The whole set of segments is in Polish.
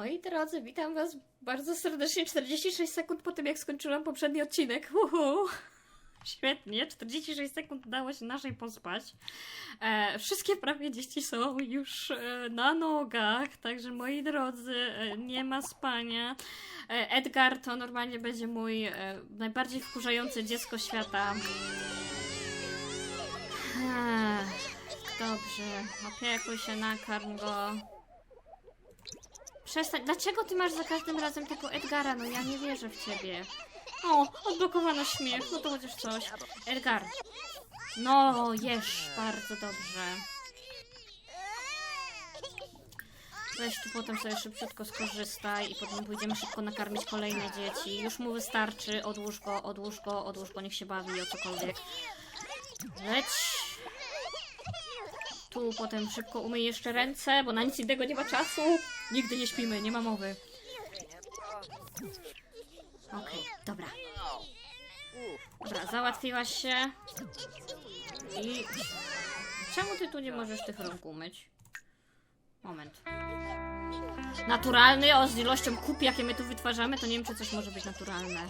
Moi drodzy, witam Was bardzo serdecznie. 46 sekund po tym, jak skończyłam poprzedni odcinek. Uhu. Świetnie, 46 sekund udało się naszej pospać. E, wszystkie prawie dzieci są już e, na nogach, także moi drodzy, e, nie ma spania. E, Edgar to normalnie będzie mój e, najbardziej wkurzające dziecko świata. Ech, Dobrze, opiekuj się, nakarm go. Przestań. Dlaczego ty masz za każdym razem tego Edgara? No ja nie wierzę w ciebie. O, odblokowano śmiech. No to chociaż coś. Edgar. No, jesz. Bardzo dobrze. Weź tu potem sobie szybciutko skorzystaj i potem pójdziemy szybko nakarmić kolejne dzieci. Już mu wystarczy. Odłóż go, odłóż go, odłóż go. Niech się bawi o cokolwiek. Leć. Tu potem szybko umyj jeszcze ręce, bo na nic innego nie ma czasu. Nigdy nie śpimy, nie ma mowy. Okej, dobra. Dobra, załatwiłaś się. I... Czemu ty tu nie możesz tych rąk umyć? Moment. Naturalny, o z ilością kup, jakie my tu wytwarzamy, to nie wiem, czy coś może być naturalne.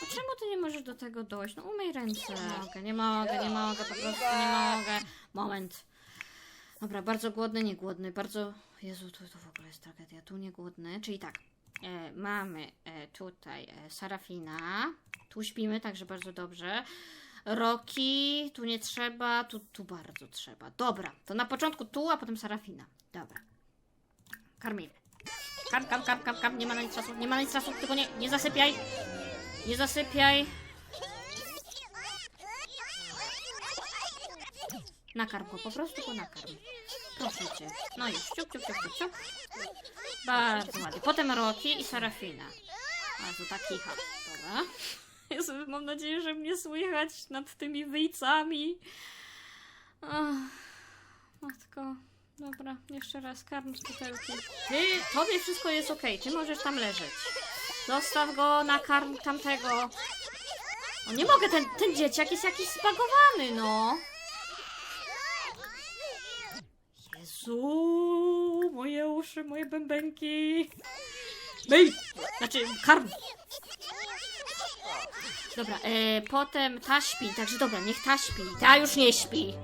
No czemu ty nie możesz do tego dojść? No umyj ręce. Mogę, nie mogę, nie mogę, po prostu nie mogę. Moment. Dobra, bardzo głodny, nie głodny, bardzo... Jezu, to, w ogóle jest tragedia. Tu nie głodny, czyli tak. E, mamy e, tutaj e, Sarafina. Tu śpimy, także bardzo dobrze. Roki, tu nie trzeba, tu, tu bardzo trzeba. Dobra, to na początku tu, a potem Sarafina. Dobra. Karmimy. Karm, karm, karm, karm, karm. Nie ma na nic czasu, nie ma na nic czasu, tylko nie, nie zasypiaj. Nie zasypiaj. Nakarm go, po prostu go nakarm. Proszę cię. No już, ciup, ciup, ciup, ciup, ciup. Bardzo ładnie. Potem Roki i Serafina. Bardzo tak kicha. Dobra. Jezu, mam nadzieję, że mnie słychać nad tymi wyjcami. Matko. Dobra, jeszcze raz karm z butelki. Ty, tobie wszystko jest okej, ty możesz tam leżeć. Zostaw go, nakarm tamtego. O, nie mogę, ten, ten dzieciak jest jakiś zbagowany, no. Jezu, moje uszy, moje bębenki. Myj! Znaczy, karm. Dobra, e, potem ta śpi, także dobra, niech ta śpi. Ta już nie śpi.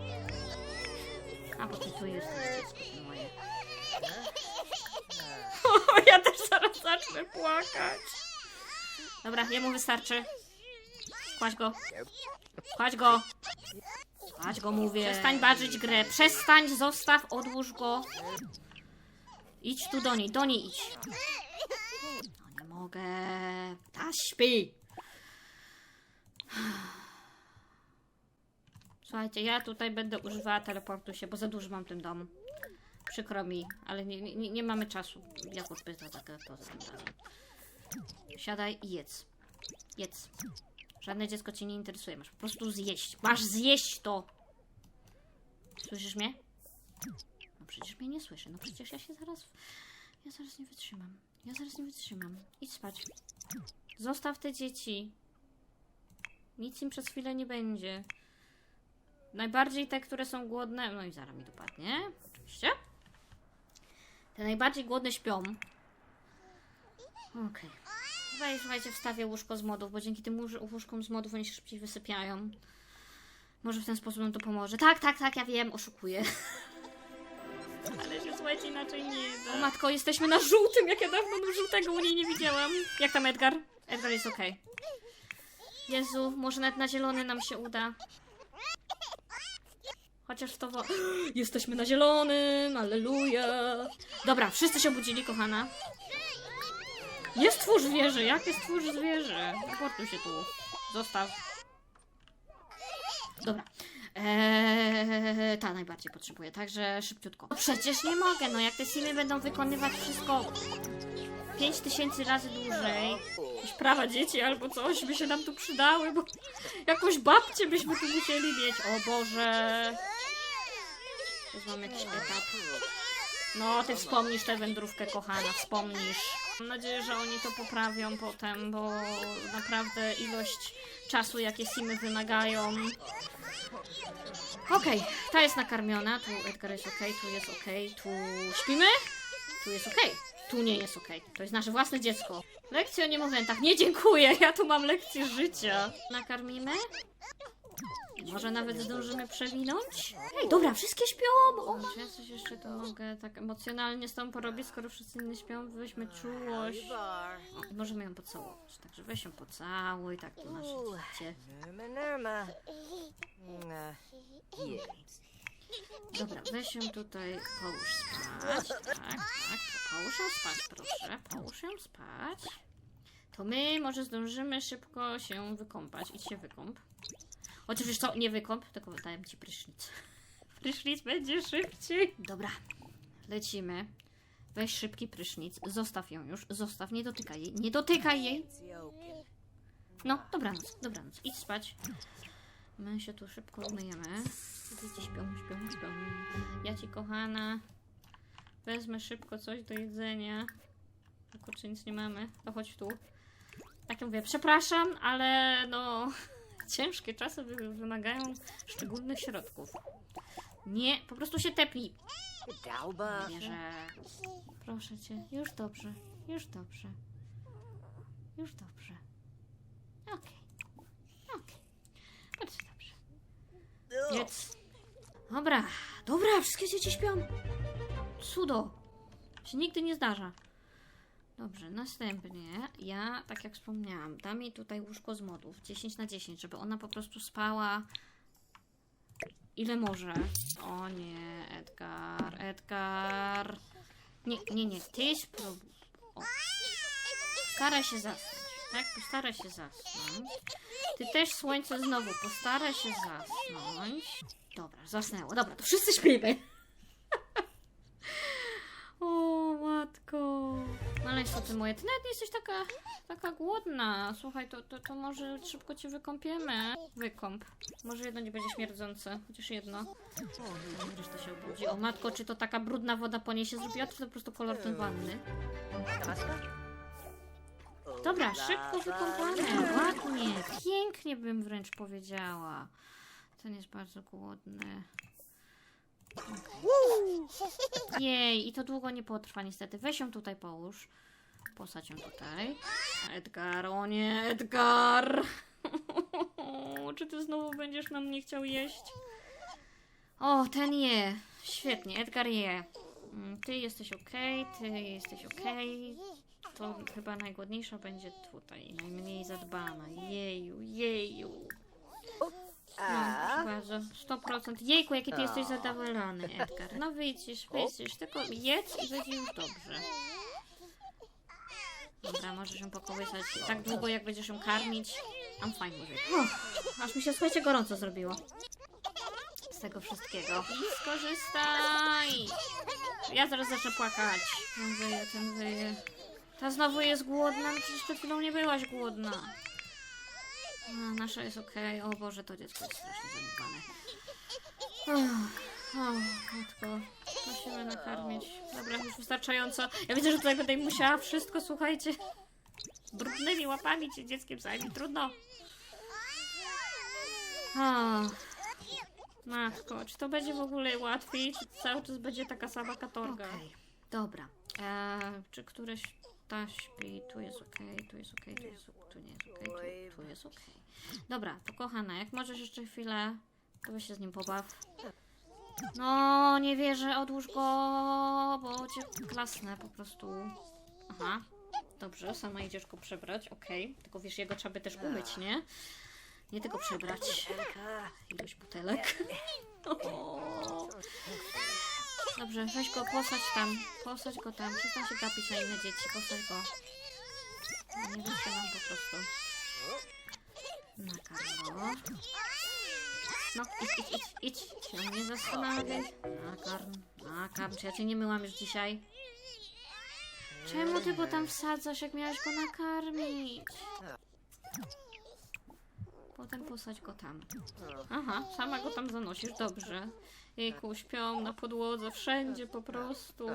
A, bo ty tu jesteś, dziecko moje. O, ja też zaraz zacznę płakać. Dobra, jemu wystarczy. Kładź go. Kładź go. Go, mówię. Przestań bażyć grę. Przestań, zostaw, odłóż go. Idź tu do niej, do niej idź. No nie mogę. Ta śpi. Słuchajcie, ja tutaj będę używała teleportu się, bo za dużo mam w tym domu. Przykro mi, ale nie, nie, nie mamy czasu. Jak odpyta taka poza tym razem. Siadaj i jedz. Jedz. Żadne dziecko cię nie interesuje. Masz po prostu zjeść. Masz zjeść to! Słyszysz mnie? No przecież mnie nie słyszy. No przecież ja się zaraz... Ja zaraz nie wytrzymam. Ja zaraz nie wytrzymam. Idź spać. Zostaw te dzieci. Nic im przez chwilę nie będzie. Najbardziej te, które są głodne... No i zaraz mi dopadnie. Oczywiście. Te najbardziej głodne śpią. Okej. Weź, słuchajcie, wstawię łóżko z modów, bo dzięki tym łóż- łóżkom z modów oni się szybciej wysypiają. Może w ten sposób nam to pomoże. Tak, tak, tak, ja wiem, oszukuję. Ale się słuchajcie, inaczej nie da. O matko, jesteśmy na żółtym, jak ja dawno żółtego u niej nie widziałam. Jak tam Edgar? Edgar jest okej. Jezu, może nawet na zielony nam się uda. Chociaż to wo... Jesteśmy na zielonym, alleluja. Dobra, wszyscy się obudzili, kochana. Jest twórz zwierzę, jak jest twórz zwierzę? Reportuj się tu. Zostaw. Dobra. Eee, ta najbardziej potrzebuje, także szybciutko. No przecież nie mogę, no jak te simy będą wykonywać wszystko 5000 razy dłużej. Jakieś prawa dzieci albo coś by się nam tu przydały, bo jakąś babcię byśmy tu musieli mieć. O Boże. Już mam jakiś etap. No, ty wspomnisz tę wędrówkę, kochana, wspomnisz. Mam nadzieję, że oni to poprawią potem, bo naprawdę ilość czasu, jakie simy wymagają. Okej, ta jest nakarmiona, tu Edgar jest okej, tu jest okej, tu śpimy? Tu jest okej. Tu nie jest okej. To jest nasze własne dziecko. Lekcja o niemowlętach. Nie dziękuję, ja tu mam lekcję życia. Nakarmimy? Może nawet zdążymy przewinąć? Ej, dobra, wszystkie śpią! O, czy ja coś jeszcze tu mogę tak emocjonalnie z tą porobić, skoro wszyscy inni śpią? Weźmy czułość. O, możemy ją pocałować. Także weź ją pocałuj, tak tu nasze dziecię. Nurma, nurma. Yeah. Dobra, weź ją tutaj, połóż spać. Tak, tak. Połóż ją spać, proszę. Połóż ją spać. To my może zdążymy szybko się wykąpać. Idź się wykąp. Chociaż wiesz co, nie wykąp, tylko daję ci prysznic. Prysznic będzie szybciej. Dobra, lecimy. Weź szybki prysznic, zostaw ją już, zostaw, nie dotykaj jej, nie dotykaj jej. No, dobranoc, dobranoc, idź spać. My się tu szybko umyjemy. Dzieci śpią, śpią, śpią. Ja ci kochana wezmę szybko coś do jedzenia. Kurczę, nic nie mamy. To chodź tu. Tak jak mówię, przepraszam, ale no ciężkie czasy wy- wymagają szczególnych środków. Nie, po prostu się tepnij. Dauba. Wierzę. Proszę cię, już dobrze, już dobrze. Już dobrze. Okej. Okej. Bardzo dobrze. Jedz. Dobra, dobra, wszystkie dzieci śpią. Cudo. Się nigdy nie zdarza. Dobrze, następnie ja, tak jak wspomniałam, dam jej tutaj łóżko z modów 10 na 10, żeby ona po prostu spała ile może. O nie, Edgar, Edgar. Nie, nie, nie, ty spróbuj. O. Się zasnąć, tak? Postaraj się zasnąć. Ty też słońce znowu, postaraj się zasnąć. Dobra, zasnęło. Dobra, to wszyscy śpimy. O, matko. Ale co ty moje, ty nawet nie jesteś taka, taka głodna. Słuchaj, to, to, to może szybko cię wykąpiemy. Wykąp. Może jedno nie będzie śmierdzące, chociaż jedno. O, reszta się obudzi. O matko, czy to taka brudna woda po niej się zrobiła, czy to po prostu kolor ten wanny? Dobra, szybko wykąpane. Ładnie, pięknie bym wręcz powiedziała. Ten jest bardzo głodny. Jej, i to długo nie potrwa niestety. Weź ją tutaj połóż. Posadź ją tutaj. Edgar, o nie, Edgar! Czy ty znowu będziesz nam nie chciał jeść? O, ten je. Świetnie, Edgar je. Mm, Ty jesteś ok, ty jesteś ok. To chyba najgłodniejsza będzie tutaj, najmniej zadbana. Jeju, jeju. No, proszę bardzo, 100%. Jejku, jaki ty jesteś zadowolony, Edgar. No wyjdziesz, wyjdziesz, tylko jedz i będzie już dobrze. Dobra, możesz ją pokołysać tak długo, jak będziesz ją karmić. I'm fine with it. Uff, aż mi się, słuchajcie, gorąco zrobiło. Z tego wszystkiego. I skorzystaj! Ja zaraz zacznę płakać. Ten wyje, ten wyje. Ta znowu jest głodna, no przecież przed chwilą nie byłaś głodna. A, nasza jest okej. O Boże, to dziecko jest strasznie. Uff, O, matko. Musimy nakarmić. Dobra, już wystarczająco. Ja widzę, że tutaj będę musiała wszystko, słuchajcie. Brudnymi łapami cię dzieckiem zajmie. Trudno. O, matko, czy to będzie w ogóle łatwiej, czy cały czas będzie taka sama katorga? Okej, dobra. E, czy któreś ta śpi? Tu jest okej, tu jest okej, tu jest tu nie jest okej, tu, tu jest okej. Dobra, to kochana, jak możesz jeszcze chwilę, to się z nim pobaw. No, nie wierzę, odłóż go, bo cię klasnę po prostu. Aha, dobrze, sama idziesz go przebrać, okej. Tylko wiesz, jego trzeba by też umyć, nie? Nie tylko przebrać. Ilość butelek. O. Dobrze, weź go, posadź tam. Posadź go tam. Przestań się gapić na inne dzieci. Posadź go. Nie wytrzymam po prostu. Nakarm. No, idź, idź, idź, idź. Się nie zastanawiaj. Nakarm, nakarm. Czy ja cię nie myłam już dzisiaj? Czemu ty go tam wsadzasz, jak miałeś go nakarmić? Potem posadź go tam. Aha, sama go tam zanosisz, dobrze. Jejku, śpią na podłodze, wszędzie po prostu.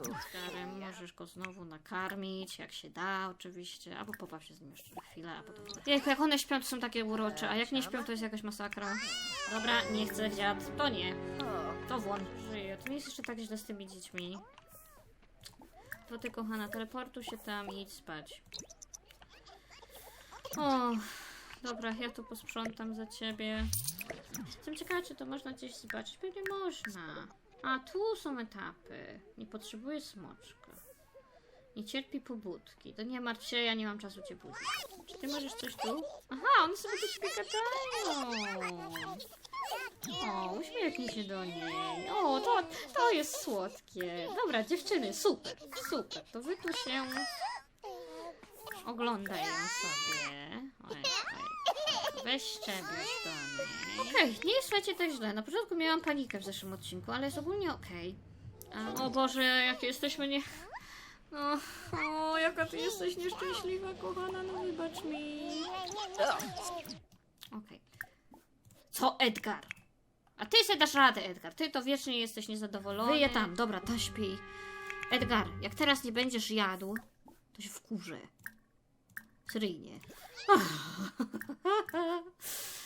Oskarem możesz go znowu nakarmić, jak się da oczywiście, albo pobaw się z nim jeszcze chwilę, a potem... Jejku, jak one śpią, to są takie urocze, a jak nie śpią, to jest jakaś masakra. Dobra, nie chcę dziad, to nie. To włon, żyje. To nie jest jeszcze tak źle z tymi dziećmi. To ty, kochana, teleportuj się tam i idź spać. O, dobra, ja tu posprzątam za ciebie. Jestem ciekawa, czy to można gdzieś zobaczyć. Pewnie można. A, tu są etapy. Nie potrzebuję smoczka. Nie cierpi pobudki. To nie martw się, ja nie mam czasu cię budzić. Czy ty możesz coś tu? Aha, one sobie tu sobie gadają. O, uśmiechnij się do niej. O, to, to jest słodkie. Dobra, dziewczyny, super, super. To wy tu się oglądają sobie. Oj, oj. Weź szczebić do niej. Okej, nie jest słuchajcie tak źle. Na początku miałam panikę w zeszłym odcinku, ale jest ogólnie okej. A, O Boże, jakie jesteśmy nie... O, o, jaka ty jesteś nieszczęśliwa, kochana, no wybacz mi. Okej. Co, Edgar? A ty sobie dasz radę, Edgar. Ty to wiecznie jesteś niezadowolony. Wyje tam, dobra, ta śpi. Edgar, jak teraz nie będziesz jadł, to się wkurzę. Seryjnie.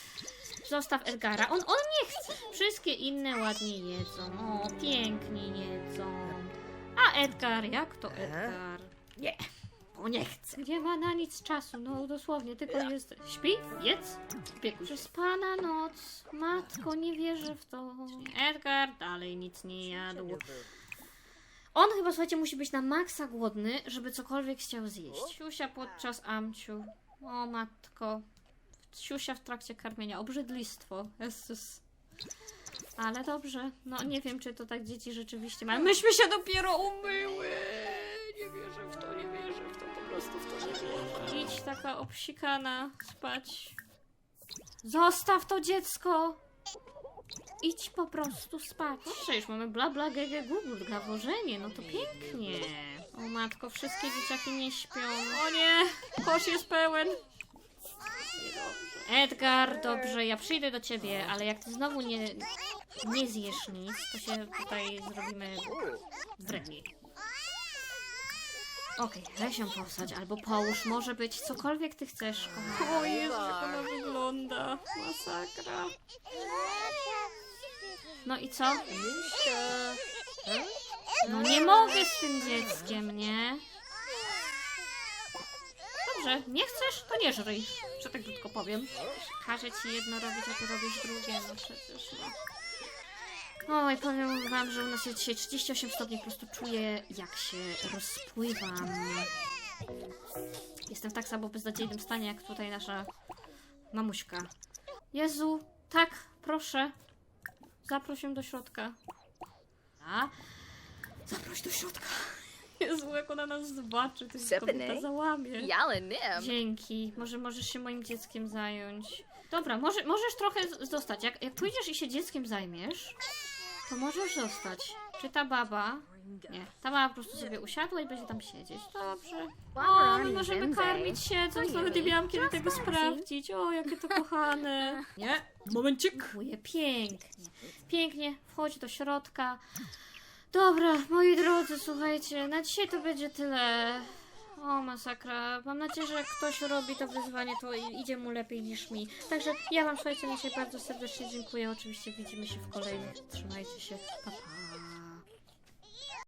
Zostaw Edgara. On, on nie chce. Wszystkie inne ładnie jedzą. O, pięknie jedzą. A Edgar, jak to Edgar? Nie, bo nie chce. Nie ma na nic czasu, no dosłownie, tylko jest... Śpi? Jedz? Opiekuj się. Przespana noc. Matko, nie wierzę w to. Edgar dalej nic nie jadł. On chyba, słuchajcie, musi być na maksa głodny, żeby cokolwiek chciał zjeść. Siusia podczas amciu. O matko. Siusia w trakcie karmienia. Obrzydlistwo. Jezus. Ale dobrze. No nie wiem, czy to tak dzieci rzeczywiście mają. Myśmy się dopiero umyły. Nie wierzę w to, nie wierzę w to. Po prostu w to nie wierzę. Idź taka obsikana spać. Zostaw to dziecko. Idź po prostu spać. Proszę, już mamy bla bla gege gugu, gaworzenie, no to pięknie. O matko, wszystkie dzieciaki nie śpią. O nie, kosz jest pełen. Edgar, dobrze, ja przyjdę do ciebie, ale jak ty znowu nie, nie zjesz nic, to się tutaj zrobimy wredni. Okej, weź ją powsadź albo połóż, może być cokolwiek ty chcesz, kochana. O Jezu, jak ona wygląda. Masakra. No i co? No nie mogę z tym dzieckiem, nie? Dobrze, nie chcesz, to nie żryj, że tak krótko powiem. Każę ci jedno robić, a ty robisz drugie, no przecież no. Oj, powiem wam, że u nas jest dzisiaj 38 stopni, po prostu czuję jak się rozpływam. Jestem w tak samo beznadziejnym stanie, jak tutaj nasza mamuśka. Jezu, tak, proszę. Zaproś ją do środka. A? Zaproś do środka. Jezu, jak ona nas zobaczy, to się kobieta załamie. Yalla nim. Dzięki. Może możesz się moim dzieckiem zająć. Dobra, może, możesz trochę z- zostać. Jak, jak pójdziesz i się dzieckiem zajmiesz, to możesz zostać. Czy ta baba... Nie, ta baba po prostu sobie usiadła i będzie tam siedzieć. Dobrze. O, my możemy karmić siedząc, nawet nie miałam kiedy tego sprawdzić. O, jakie to kochane. Nie, momencik. Dziękuję, pięknie. Pięknie, wchodź do środka. Dobra, moi drodzy, słuchajcie, na dzisiaj to będzie tyle. O, masakra. Mam nadzieję, że jak ktoś robi to wyzwanie, to idzie mu lepiej niż mi. Także ja wam, słuchajcie, na dzisiaj bardzo serdecznie dziękuję. Oczywiście widzimy się w kolejnych. Trzymajcie się. Pa, pa.